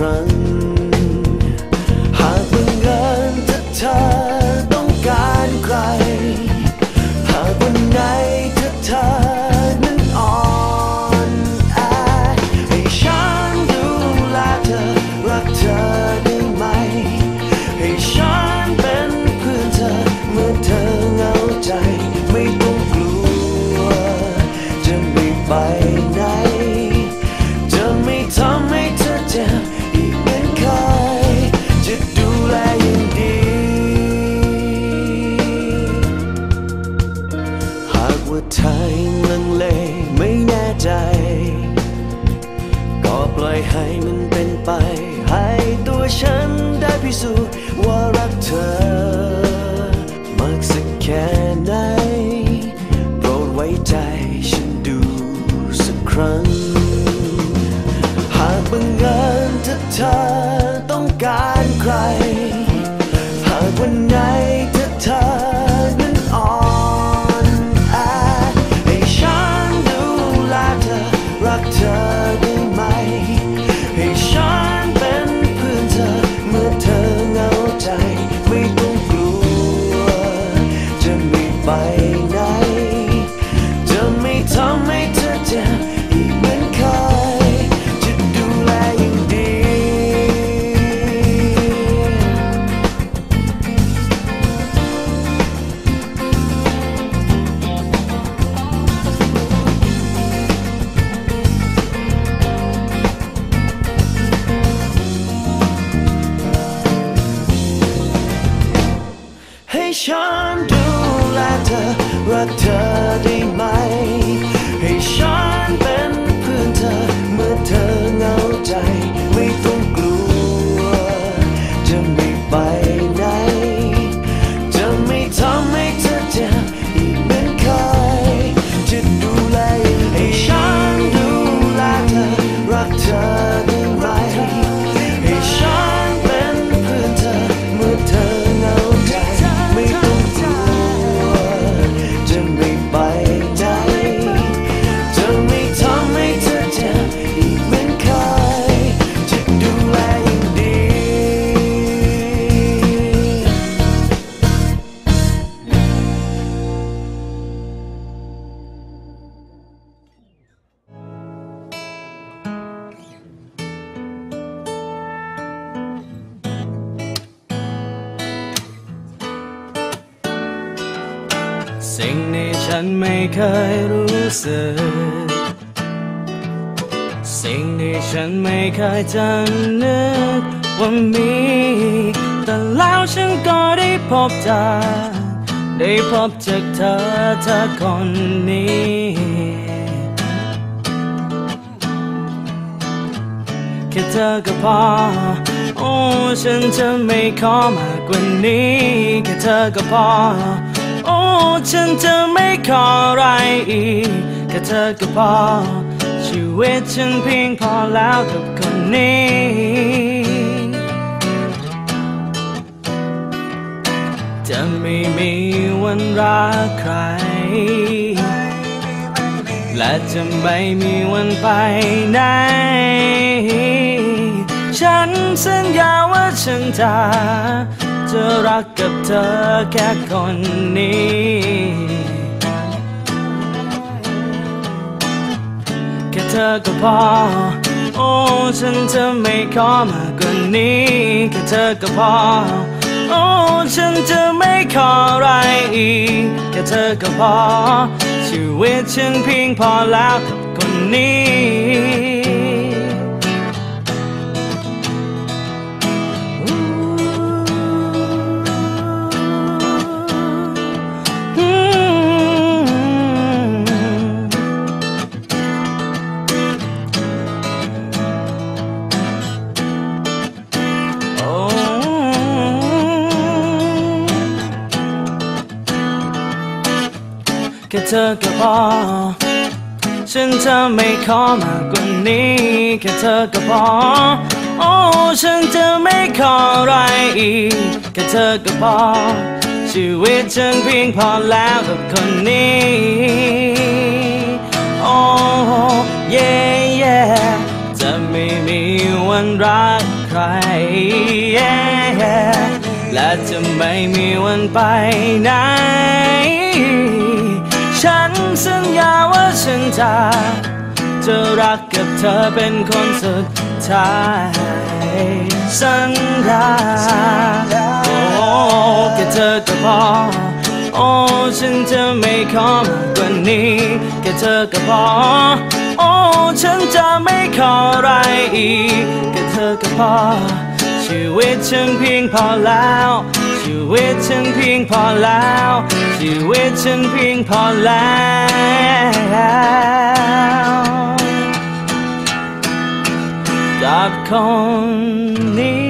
สั ใจ ก็ปล่อยให้มันเป็นไป ให้ตัวฉันได้พิสูจน์ว่ารักเธอ มากสักแค่ไหนโปรดไว้ใจฉันดูสักครั้ง หากบังเอิญเธอ อรักเธอได้ไหมใสิ่งนี้ฉันไม่เคยรู้สึก สิ่งที่ฉันไม่เคยจะนึกว่ามี แต่แล้วฉันก็ได้พบเจอได้พบจากเธอเธอคนนี้แค่เธอก็พอ โอ้ฉันจะไม่ขอมากกว่านี้แค่เธอก็พอ โอ้ฉันจะไม่ขออะไรอีกแค่เธอก็พอ ชีวิตฉันเพียงพอแล้วกับคนนี้จะไม่มีวันรักใคร และจะไม่มีวันไปไหน ฉันสัญญาว่าฉันจะ จะรักกับเธอแค่คนนี้ แค่เธอก็พอ โอ้ฉันจะไม่ขอมากกว่านี้ แค่เธอก็พอ โอ้ฉันจะไม่ขออะไรอีก แค่เธอก็พอ ชีวิตฉันเพียงพอแล้วกับคนนี้ เธอก็พอ ฉันจะไม่ขอมากกว่านี้แค่เธอก็พอ โอ้ฉันจะไม่ขออะไรอีกแค่เธอก็พอ ชีวิตฉันเพียงพอแล้วกับคนนี้ โอ้เย่เย่จะไม่มีวันรักใคร yeah และจะไม่มีวันไปไหน ฉันสัญญาว่าฉันจะจะรักกับเธอเป็นคนสุดท้ายสัญญาโอ้แค่เธอก็พอโอ้ฉันจะไม่ขอมากกว่านี้แค่เธอก็พอโอ้ฉันจะไม่ขออะไรอีกแค่เธอก็พอชีวิตฉันเพียงพอแล้วชีวิตฉันเพียง พอแล้ว ชีวิตฉันเพียงพอแล้วกับคนนี้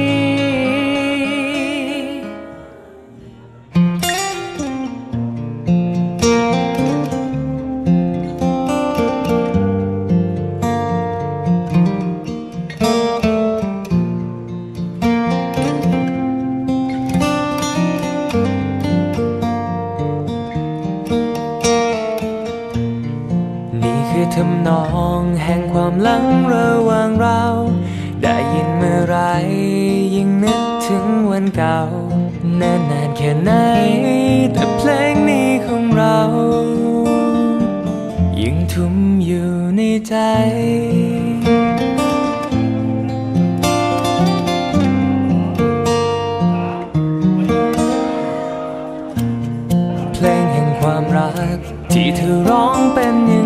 ทำนองแห่งความหลังระหว่างเรา ได้ยินเมื่อไรยิ่งนึกถึงวันเก่านิ่นนานแค่ไหน แต่เพลงนี้ของเรายังทุ่มอยู่ในใจเพลงแห่งความรัก ที่เธอร้องเป็นอย่าง